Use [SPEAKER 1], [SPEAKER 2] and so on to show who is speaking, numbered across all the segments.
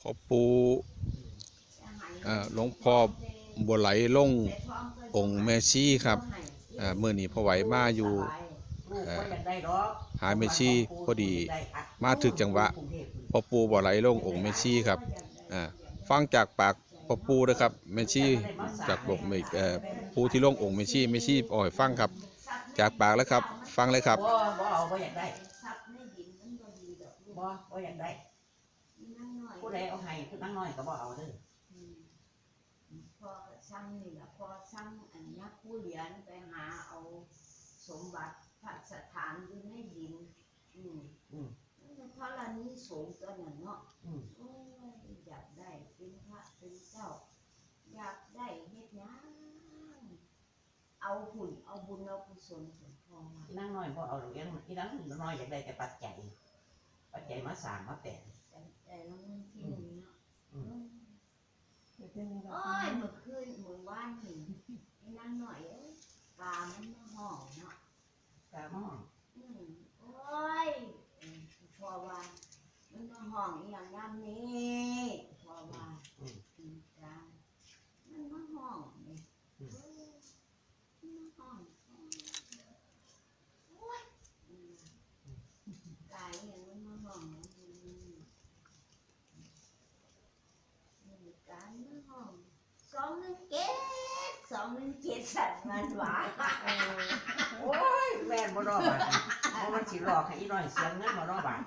[SPEAKER 1] พ่อปู่เอ่อหลวงพ่อบัวไหลลงองค์แม่ชีครับเอ่อมื่อนี้พ่อไหวมาอยู่อ่อหาแมชีพอดีมาถึกจังหวะพ่อปู่บัวไหลลงองค์แมชีครับอ่าฟังจากปากพ่อปู่นะครับแมชีจากบอกเมเอ่อผู้ที่ลงองค์แมชีแมชีอ่อยฟังครับ จากปากแล้วครับ ฟังเลยครับ
[SPEAKER 2] บ่บ่เอาบ่อยากได้
[SPEAKER 3] ซับในดินมันบ่ดีดอก
[SPEAKER 2] บ่บ่อยากได้ ผู้ใดเอาให้คือนั่งน้อยก็บ่เอาเด้อ
[SPEAKER 3] อืมพอซ้ำนี่ล่ะพอซ้ำอันยักผู้เหรียญไปหาเอาสมบัติพระสถานอยู่ในดินอืม
[SPEAKER 2] อืม
[SPEAKER 3] พระลานี้สงฆ์ตัวนั้นเนาะ
[SPEAKER 2] อืม
[SPEAKER 3] โอ้ยอยากได้เป็นพระเป็นเจ้า อยากได้เฮ็ดหยังเอาหุ่นเอาบุญเอากุศลผลพอมา
[SPEAKER 2] ที่นั่งน้อยบ่เอาดอกยังที่นั่งน้อยอยากได้แต่ปัจจัยปัจจัยมาสร้างมาแต่ง
[SPEAKER 3] แต่แต่ละเงินที่หนึ่งเนาะ
[SPEAKER 2] อืม
[SPEAKER 3] โอ้ยเมื่อคืนเมื่อวานนี่ไอ้นั่งหน่อยเอ้ยปลามันมาห่องเนาะ
[SPEAKER 2] กะม่อง
[SPEAKER 3] อืมโอ้ยเออพอว่ามันมาห่องอหย่างนั้นนี่พอว่า
[SPEAKER 2] อืม
[SPEAKER 3] อืมกลางมันมาห่องนี่
[SPEAKER 2] อืม
[SPEAKER 3] เออมันมาห่องโอ้ยอืมกายอหย่างมันมาห่องนะอืมอืมการมาห่องสองหนึ่งเจ็ดสองหนึ่งเจ็ ดสัตว์มันหวาน
[SPEAKER 2] โอ้ยแม่นบ่รอบาดเพราะมันสิหลอกให้อีน้อยเสียเงินบ่รอบาด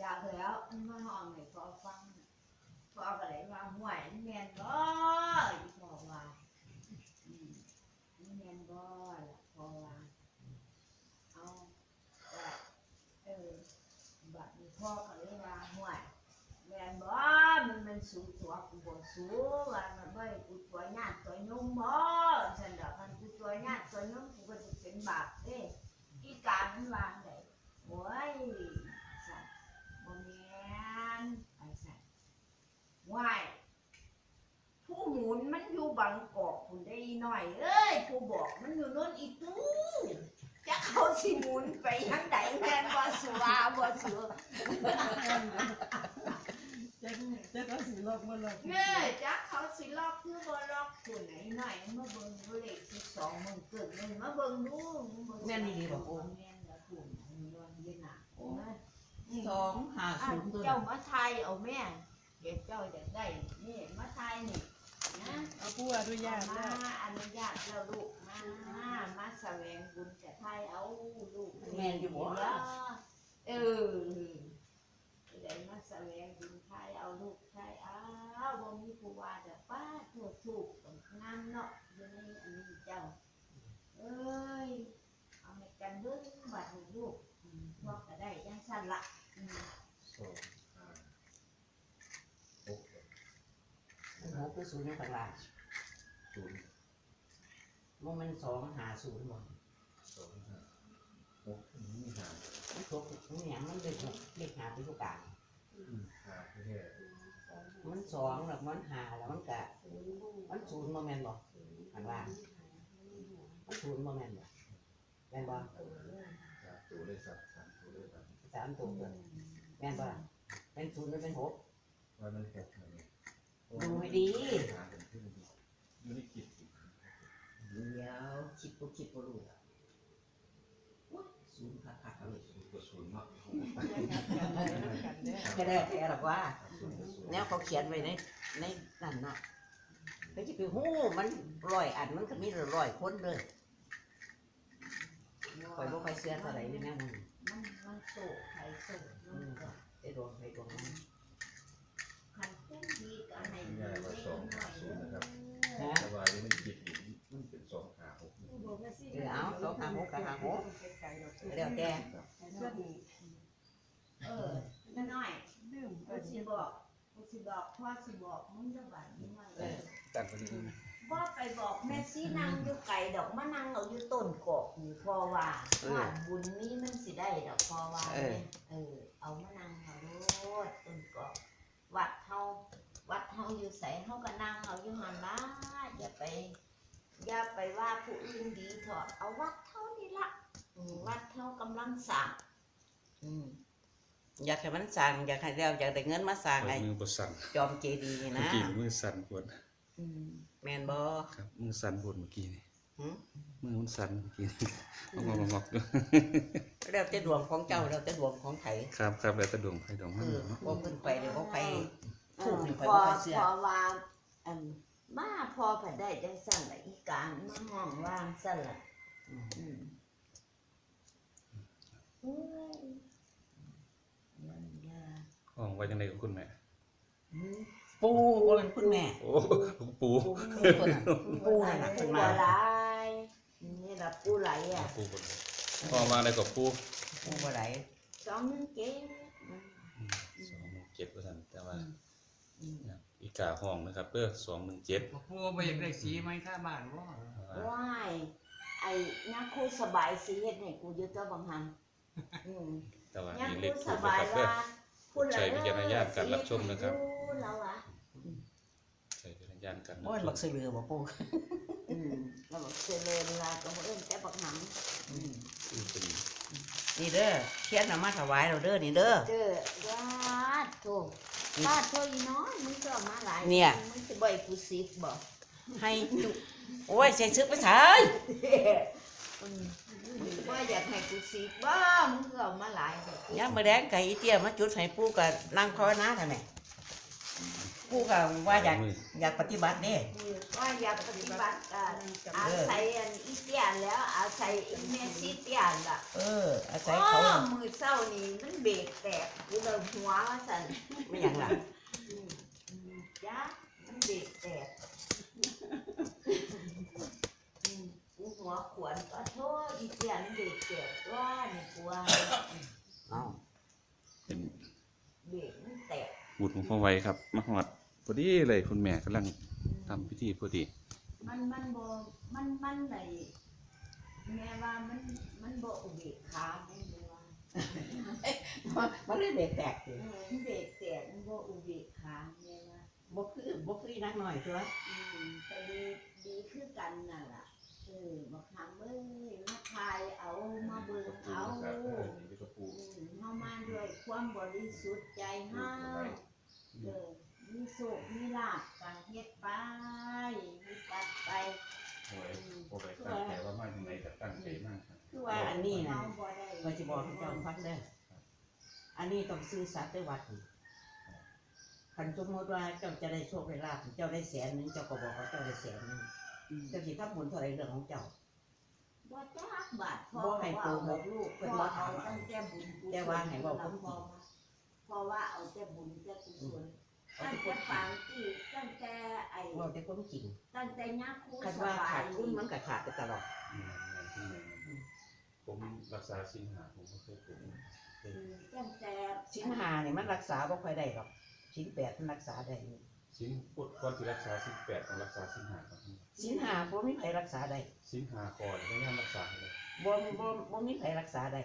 [SPEAKER 3] จากแล้วมันมาห้องให้พอฟังพอก็เลยว่าห่วยมันแมนบ่อีพอว่าอืมมันแมนบ่ล่ะพอว่าเอาแต่เออบัดนี้พ่อก็เลยว่าห่วยแมนบ่มันมันสูงตัวกูบ่สูงว่ามันบ่ให้กูตัวญาติตัวนุ่มบ่ฉันดอกมันกูตัวญาติตัวนุ่มกูก็จะเป็นบาปเด้อีการ มันวางได้โอ้ยสัตว์บ่แม่นไอ้สัตว์ว่ายผู้หมุนมันอยู่บางกอกคุณได้หน่อย เอ้ยผู้บอกมันอยู่โน่นอีตู้จะเขาสิหมุนไปยังไดแม่นบ่สัวบ่สัว
[SPEAKER 4] จะจะก็สิลอกมาลอก
[SPEAKER 3] เอ้ยจักเขาสิลอกคือบ่ลอกคุณไหนหน่อยมาเบิ่งดูเลขสิบสองมึงเกิดมึงมาเบิ่งดู
[SPEAKER 2] แม่นอีหลีบ่ปู่
[SPEAKER 3] แม่นแล้วคุณอันนี้ย้อนเย็นน่ะโอ้
[SPEAKER 2] สองห้า
[SPEAKER 3] อะ
[SPEAKER 2] ศูนย์ตัว
[SPEAKER 3] เจ้ามาไทยเอาแม่เก็บเจ้าอยากได้ นี่มาไทยนี่นะ
[SPEAKER 4] เอาผู้อนุญาต
[SPEAKER 3] มา
[SPEAKER 4] แล้ว
[SPEAKER 3] อนุญาตแล้วลูกมามาแสวงบุญจะไทยเอาลูก
[SPEAKER 2] แม่นอยู่บ่
[SPEAKER 3] เออได้มาแสวงบุญไทยเอาลูกไทยเอาบ่มีผู้ว่าแต่ป้าถูกถูกงามเนาะอยู่ในอันนี้เจ้า เอ้ยเอาให้กันเบิ่งบัดนี้ลูกอืมพวกก็ได้จังซั่นละอืม
[SPEAKER 5] สองห้าหก
[SPEAKER 2] มันหกคือ ศูนย์อยู่ข้างล่าง
[SPEAKER 5] ศูนย์
[SPEAKER 2] บ่แมันสองหาศูนย์บ่
[SPEAKER 5] สองห้าหกนี่ห้า
[SPEAKER 2] มันตกมันหยังมันเป็นหกเลขหาเป็นตัวกลาง
[SPEAKER 5] หาแค่
[SPEAKER 2] มันสองแล้วมันหาแล้วมันก็มันศูนย์บ่แม่นบ่ข้างล่างมันศูนย์บ่แม่นบ่แม่นบ่
[SPEAKER 5] สามตัวเลยสับสามตัวเลยสา
[SPEAKER 2] มตัวเกินแม่นบ่เป็นศูนย์หรือเป็นหก
[SPEAKER 5] ว่ามันหกอะไร
[SPEAKER 2] ดูให้ดี
[SPEAKER 5] หาเป็นที่มันอยู่ในจิตอีก
[SPEAKER 2] เดี๋ยวคิดบ่คิดบ่รู้อุ๊ยศูนย์คักๆเอาเลย
[SPEAKER 5] ศูนย์กับศูนย์เนาะ
[SPEAKER 2] ก็ได้แต่หรอกว่า
[SPEAKER 5] ศูนย์กับศูนย์
[SPEAKER 2] แนวเขาเขียนไว้ในในนั่นเนาะก็จะไปหู้มันร้อยอันมันก็มีร้อยคนเลยคอยบ่ค่อยเชื่อเท่าไหร่เลยแม่มึง
[SPEAKER 3] มันมันโตไข่โต
[SPEAKER 2] อืมไอ้ดวงไอ้ดวงมัน
[SPEAKER 3] คันเป็นดีกันใน
[SPEAKER 5] ง่ายว่าสองห้าศูนย์นะครับ
[SPEAKER 2] ฮะ
[SPEAKER 5] แต่ว่าอยู่ในจิตอีกมันเป็นสองห้าหก
[SPEAKER 2] เออเอาสองหาหกกับหาหกแล้วแต่
[SPEAKER 3] เออน้อย
[SPEAKER 4] ลืม
[SPEAKER 3] กูสิบอกกูสิบอกพ่อสิบอกมึงจะบัดนี้มาเลย
[SPEAKER 1] ตัดไปนี่
[SPEAKER 3] บ่ไปบอกแม่ซีนั่งอยู่ไก่ดอกมะนั่งเอาอยู่ต้นกอกอยู่พอว่าว่าบุญนี้มันสิได้ดอกพอว่าเนี่ยเออ เอามะนั่งเอาโลดต้นกอกวัดเฮา วัดเฮาอยู่ไสเฮาก็นั่งเอาอยู่หั่นล่ะอย่าไปอย่าไปว่าผู้อื่นดีเถอะเอาวัดเท่านี้ละอืมวัดเท่ากำลังสร้างอืม
[SPEAKER 2] อยากให้มันสร้างอยากให้เราอยากได้เงินมาสร้างไอ้
[SPEAKER 1] มือบ่สั่น
[SPEAKER 2] จอมเจดีย์
[SPEAKER 1] เมื่อ
[SPEAKER 2] นะ
[SPEAKER 1] กี้มือสั่นปวด
[SPEAKER 2] อืมแม่นบ่
[SPEAKER 1] ครับมือสั่นปวดเมื่อกี้นี่
[SPEAKER 2] หึ
[SPEAKER 1] มือมันสั่นเมื่อกี้นี่งอกงอกๆอยู่
[SPEAKER 2] แล้วแต่ดวงของเจ้าแล้วแต่ดวงของไผ
[SPEAKER 1] ครับครับแล้วแต่ดวงไฟดวงมัน
[SPEAKER 2] คือ
[SPEAKER 1] เนาะ
[SPEAKER 2] บ่ขึ้นไปเดี๋ยวบ่ไป ถูกนี่
[SPEAKER 3] พ
[SPEAKER 2] ไป
[SPEAKER 3] อ
[SPEAKER 2] บ่ไปเสื้อ
[SPEAKER 3] พอว่าอันมาพอผัดได้จังสั่นละอีการมาห้องว่างสั่นละ
[SPEAKER 2] อืม
[SPEAKER 3] อืมโอ้ยยันยา
[SPEAKER 1] ห้องไว้จังไดกับคุณแม่
[SPEAKER 3] หืม
[SPEAKER 2] ปูบ่เป็นคุณแม่
[SPEAKER 1] โอ้ปู
[SPEAKER 2] ปูตัวนั้นปูนั่นน่ะ
[SPEAKER 3] ปู
[SPEAKER 2] ขึ้น
[SPEAKER 3] ห
[SPEAKER 2] มา
[SPEAKER 3] ลายนี่ละปูไหลอะ
[SPEAKER 1] ปูบนห้องมาอะไรกับปู
[SPEAKER 2] ปูบ่ได้
[SPEAKER 3] สองหนึ่งเจ็ด
[SPEAKER 1] อืมสองหนึ่งเจ็ดว่าซั่นแต่ว่า
[SPEAKER 3] อืม
[SPEAKER 1] เนี่ย อีกาห้องนะครับเด้อสองหนึ่งเจ็ด
[SPEAKER 5] บอกพวกไปอยากได้สีไหมค่าบ้านว่า
[SPEAKER 3] ว้ายไอ้นักครูสบายสิเฮ็ดให้กูอยึดตัวบางหันอืม
[SPEAKER 1] แต่ว่า
[SPEAKER 3] นัก
[SPEAKER 1] มี
[SPEAKER 3] ค
[SPEAKER 1] เล
[SPEAKER 3] รู
[SPEAKER 1] ข
[SPEAKER 3] ส
[SPEAKER 1] ถูกนะ
[SPEAKER 3] บาย
[SPEAKER 1] ครับเด้อ
[SPEAKER 3] ว่าพูด
[SPEAKER 1] ใช้วิจารณญาณการรับชมนะครับ
[SPEAKER 3] แล้วอะ
[SPEAKER 1] ใช้วิจารณญาณกัน
[SPEAKER 2] บ่เป็นบักซื้อเรือบ่ปู
[SPEAKER 3] อืมแล้วบอกเจริญลาก็บ่เอิ้นแต่บักหันอืม
[SPEAKER 1] อืมเป็น
[SPEAKER 2] นี่เด้อเทียนเอามาถวายเราเด้อนี่เด้อ
[SPEAKER 3] เด้อวาดโต วาดโตอีน้อยมึงก็เอามาหลาย
[SPEAKER 2] เนี่ย
[SPEAKER 3] มึงสิบ่ให้กูสิบบ่
[SPEAKER 2] ให้จุโอ้ยใส่ซึกไปใส่
[SPEAKER 3] อืมมึงบ่อยากให้กูสิบบ่มึงก็เอามาหลายเด้อ
[SPEAKER 2] ยามมื้อแดงไก่อีเตี้ยมาจุดให้ปูก็นั่งภาวนาท่านแหม่ ปูก็ว่าอยากอยากปฏิบัติเด้
[SPEAKER 3] ว่าอยากปฏิบัติการอาศัยอันอีเตียนแล้วอาศัยอีเมซิเตียนล่ะ
[SPEAKER 2] เอออาศัย
[SPEAKER 3] โอ้
[SPEAKER 2] เขา
[SPEAKER 3] มือเศร้านี่มันเบรกแตกกูเลยหัวว่าสั่น
[SPEAKER 2] ไม่หยังล่ะ
[SPEAKER 3] อืมอืมจ้ามันเบรกแตกอืมกูหัวขวนก็โทษอีเตียนมันเบรกแตกว่านี่กูว่า
[SPEAKER 2] เอ้า
[SPEAKER 1] เป็น
[SPEAKER 3] เบรกมันแตก
[SPEAKER 1] บุตรของพ่อไว้ครับมาหอดพอดีเลยคุณแม่กำลังทำพิธีพอดี
[SPEAKER 3] มันมันบ่มันมันไหนแม่ว่ามันมันบ่อุเบกขาแม่เลยว่า
[SPEAKER 2] มันเลยเด็กแตก
[SPEAKER 3] เออมันเบรกแตกมันบ่อุเบกขาแม่ว่า
[SPEAKER 2] บ่คือบ่คือนักหน่อยตัว
[SPEAKER 3] อืมแต่ดีดีคือกันนั่นล่ะเออมาคำเอ้ยมาทายเอามาเบิ่งเอา
[SPEAKER 1] ครับเออนี่ก็ปู
[SPEAKER 3] อืมเฮามาด้วยความบริสุทธิ์ใจเฮา เออมีโชคมีลาภก็เฮ็ดไปมีจัดไป
[SPEAKER 1] โอ้ยพ่อไว้ตั้งใจว่ามาทางไหนก็ตั้งใจมากครับ
[SPEAKER 2] คือว่าอันนี้นะ
[SPEAKER 3] เฮาบ่ได้
[SPEAKER 2] ว่าสิบอกให้เจ้าฟังเด้ออันนี้ต้องซื้อสัตว์ไปวัดนี่คันสมมติว่าเจ้าจะได้โชคได้ลาภเจ้าได้แสนหนึงเจ้าก็บอกว่าเจ้าได้แสนหนึงเจ้าสิทำบุญเท่าไหรเรื่องของเจ้า
[SPEAKER 3] บ่จักบาทพ่อ
[SPEAKER 2] บ่ให้โกหก
[SPEAKER 3] ลูก
[SPEAKER 2] เพิ่น
[SPEAKER 3] พ่อ
[SPEAKER 2] ว่า
[SPEAKER 3] เอาตั้งแต่บุญกุศล
[SPEAKER 2] แต่ว่าให้เว้าความจริง
[SPEAKER 3] เพราะว่าเอาแต่บุญแต่กุศล
[SPEAKER 2] เอา
[SPEAKER 3] ตั้ง
[SPEAKER 2] ที่ค
[SPEAKER 3] แต่
[SPEAKER 2] นจริ
[SPEAKER 3] ปางงที่ตั้งแต่ไอ้
[SPEAKER 2] ว่าแต่ความจริง
[SPEAKER 3] ตั้งแต่ยักษ์คู่
[SPEAKER 2] คัน
[SPEAKER 3] ส
[SPEAKER 2] ว่า
[SPEAKER 3] บา
[SPEAKER 2] ขายดทุนมันก็ขาดไปตลอด
[SPEAKER 1] อืมงานที่ไหนผมรักษาสินหาผมก็เคยเป็น
[SPEAKER 3] อืมตั้งแต่
[SPEAKER 2] ชิ้นหาเนี่ยมันรักษาบ่ค่อยได้หรอกชิ้นแปดมันรักษาได้อยู่
[SPEAKER 1] สินพุทธก่อนที่รักษาสินแปดต้องรักษาสินหาครับ
[SPEAKER 2] ชิ้นหาบ่มีใครรักษาได้
[SPEAKER 1] สินหาก่อนไม่ย่ามรักษาเลย
[SPEAKER 2] บ่บ่บ่มีใครรักษาได้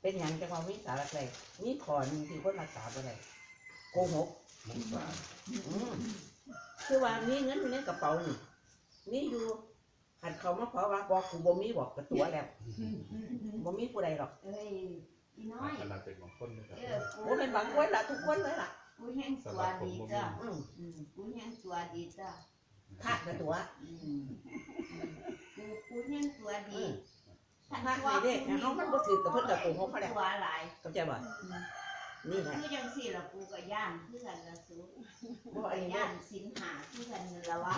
[SPEAKER 2] เป็นหยังจังว่ามีสารักได้มีขอหนึงที่คนรักษาบ่ได้โกหก
[SPEAKER 1] มุสา
[SPEAKER 2] อืมคือว่ามีเงินอยู่ในกระเป๋านี่มีอยู่คันเขามาขอว่าบอกกูบ่มีบอกกระตัวแล้วบ่มีผู้ใดหรอก
[SPEAKER 3] เอ้ยอีน้อย
[SPEAKER 1] ขนาดเป็นบางคนนะครับ
[SPEAKER 3] เออกู
[SPEAKER 2] บ่เป็นบางคนล่ะทุกคนเลยล่ะ
[SPEAKER 3] กูแห้งตัวดีจ้ะ
[SPEAKER 2] อืม
[SPEAKER 3] อืมกูแห้งตัวดีจ้ะ
[SPEAKER 2] พระกระตัว
[SPEAKER 3] อืมกูกูแห้งตัวดี
[SPEAKER 2] พระนี่เด้นะเฮามันบ่ถือกับเพิ่นก็โกหกเขาแล้ว
[SPEAKER 3] ตัวหลาย
[SPEAKER 2] เข้าใจบ่นี่แหละ
[SPEAKER 3] คือจังสี่ละกูกับย่านเพื่อนละสู
[SPEAKER 2] บ่อันนี้
[SPEAKER 3] ย่านสินหาเพื่อนนั่นละวะ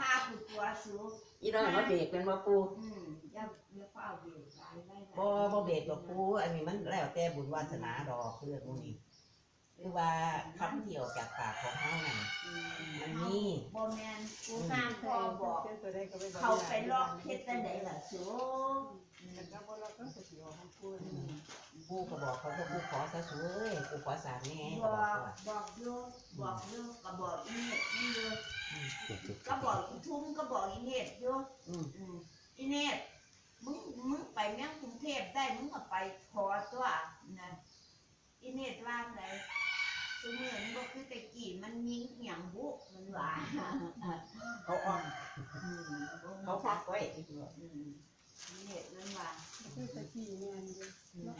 [SPEAKER 3] พากูตัวสู
[SPEAKER 2] อีน้อยมาเบรกเป็นบ่ปู
[SPEAKER 3] อืมอย่าอย่าเฝ้าเบียดตายได้
[SPEAKER 2] บ่บ่เบรกดอกปูอันนี้มันแล้วแต่บุญวาสนาดอกเรื่องพวกนี้ คือว่าคำที่ออกจากปากของเฮานั่นมันมี
[SPEAKER 3] บ่แมนกูห้ามพ่อบอก เขาไปลอกเฮ็ดจังไดล่ะสู
[SPEAKER 4] แต่ก็บ่เราก็สิเอาของคุณ
[SPEAKER 2] ปูก็บอกเขาว่าปูขอซะสวยปูขอสางแหน่ก็
[SPEAKER 3] บอ
[SPEAKER 2] อก
[SPEAKER 3] ก
[SPEAKER 2] ว่า
[SPEAKER 3] บอกอยู่บอกอยู่ก็บอกอีเน็ตนี่อยู่ก็บอกอีทุ่มก็บอกอีเน็ตอยู่
[SPEAKER 2] อืม
[SPEAKER 3] อืมอีเน็ตมึงมึงไปเมืองกรุงเทพได้มึงก็ไปขอตัวนะอีเน็ตว่าไง สมัยนี้บ่คือแต่กี้มันยิงหยังบุมันหว่า
[SPEAKER 2] เขาออก
[SPEAKER 3] อืม
[SPEAKER 2] เขาพักไว้
[SPEAKER 3] อืมอีเน็ตมันหว่า
[SPEAKER 4] คือแตะกี้แม่นอยู่
[SPEAKER 3] อืม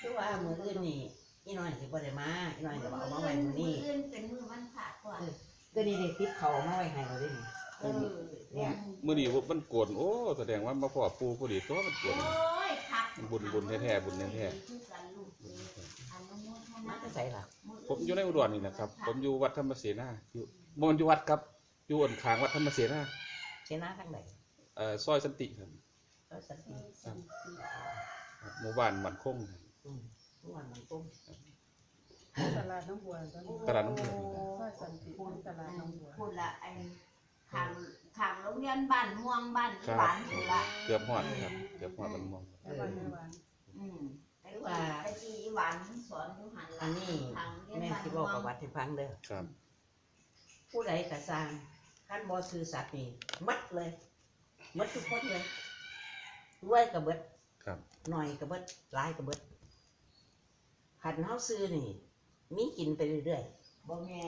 [SPEAKER 2] คือว่ามืออื่นนี่อีน้อยสิบ่ได้มาอีน้อยก็เอามาไว้มื้อนี้
[SPEAKER 3] อื่นเป็นมือมันขาดก่อน
[SPEAKER 2] ก็นี่ได้ติดเขามาไว้ให้เราด้วยนี่
[SPEAKER 3] เออ
[SPEAKER 2] เนี่ย
[SPEAKER 1] มื้อนี้มันโกนโอ้แสดงว่ามาพ่อปู่พอดีตัวมันโก
[SPEAKER 3] โอ้ยคัก
[SPEAKER 1] บุญบุญแท้ๆบุญแท้
[SPEAKER 3] คื มท
[SPEAKER 2] มา
[SPEAKER 3] นา
[SPEAKER 2] จะใส่ล่ะ
[SPEAKER 1] ผมอยู่ในอุดรนี่นะครับ ผมอยู่วัดธรรมเสนาอยู่บ่มันอยู่วัดครับ อยู่อันข้างวัดธรรมเสนา
[SPEAKER 2] เชนะทางไหน
[SPEAKER 1] เอ่อซอยสันติครับ
[SPEAKER 2] ก็สันติ
[SPEAKER 1] ครับหมู่บ้านมันคงครับ
[SPEAKER 2] อืมทุกวันมันกุ้ง
[SPEAKER 4] ตลาดน้องบัวตอนนี้
[SPEAKER 1] ตลาดน้องบัว
[SPEAKER 4] ซอยสันติตลาดน้องบัว
[SPEAKER 3] พูดละไอ้ขางขางโรงเรียนบ้านม่วงบ้านอีหวานพูดละ
[SPEAKER 1] เกือบฮอดครับ เกือบฮอดมันมอง
[SPEAKER 4] แม่บ้านแม่บ้าน
[SPEAKER 3] อืมไอ้ว่าไอ้ที่อีหวานสอนอยู่หันห
[SPEAKER 2] อั
[SPEAKER 3] ลั
[SPEAKER 2] น
[SPEAKER 3] ง
[SPEAKER 2] นี้
[SPEAKER 3] ทางเรียน
[SPEAKER 2] แม่
[SPEAKER 3] บ้าน
[SPEAKER 2] สิ
[SPEAKER 3] ม่
[SPEAKER 2] บ
[SPEAKER 3] ว
[SPEAKER 2] อก
[SPEAKER 3] ง
[SPEAKER 2] ประวัติให้ฟังเด้อ
[SPEAKER 1] ครับ
[SPEAKER 2] ผู้ใดกระสร้างขั้นบ่ซื่อสัตย์นี่มัดเลยมัดทุกคนเลยรวยกับเบิด
[SPEAKER 1] ครับ
[SPEAKER 2] หน่อยกับเบิดหลายกับเบิดขันเฮาซื้อนี่ มีกินไปเรื่อยๆ
[SPEAKER 3] บ่แม่